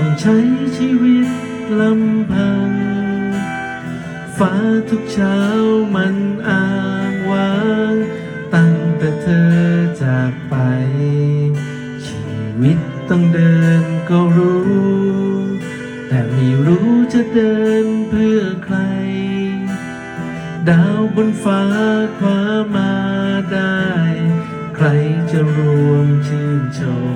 องใช้ชีวิตลำพัง ฟ้าทุกเช้ามันอ้างว้าง ตั้งแต่เธอจากไป ชีวิตต้องเดินก็รู้ แต่ไม่รู้จะเดินเพื่อใคร ดาวบนฟ้าคว้ามาได้ ใครจะรวมชื่นชม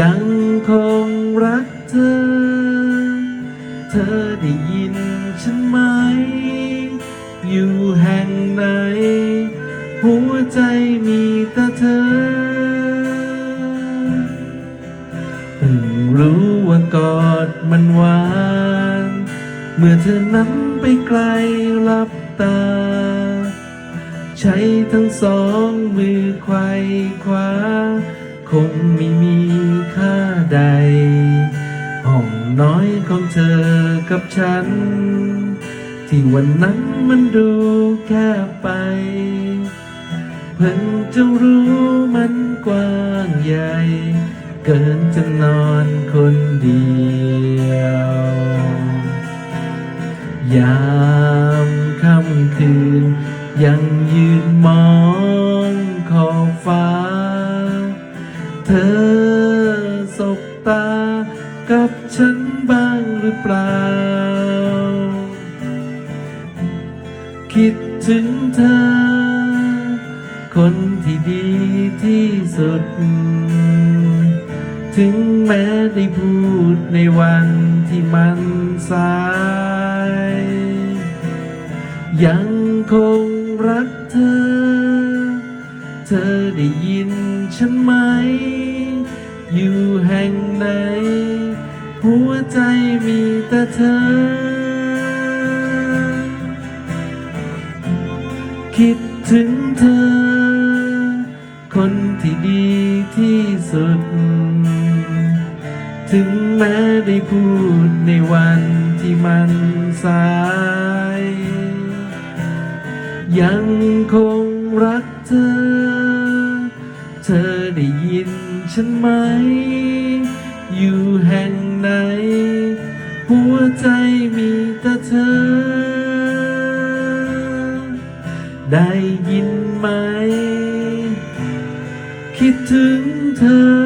ยังคงรักเธอ เธอได้ยินฉันไหม อยู่แห่งไหน หัวใจมีแต่เธอเพิ่งรู้ว่ากอดมันหวาน เมื่อเธอนั้นไปไกลหลับตา ใช้ทั้งสองมือไขว้คว้าคงไม่มี น้อยของเธอกับฉัน ที่วันนั้นมันดูแค่ไป เพิ่งจะรู้มันกว้างใหญ่ เกินจะนอนคนเดียว ยามค่ำคืนยัง รือเปล่า คิดถึงเธอ คนที่ดีที่สุด ถึงแม้ได้พูดในวันที่มันสาย ยังคงรักเธอ เธอได้ยินฉันไหม อยู่แห่งไหน หัวใจมีแต่เธอ คิดถึงเธอ คนที่ดีที่สุด ถึงแม้ได้พูดในวันที่มันสาย ยังคงรักเธอ เธอได้ยินฉันไหม อยู่แห่ง ไหน หัวใจมีแต่เธอ ได้ยินไหม คิดถึงเธอ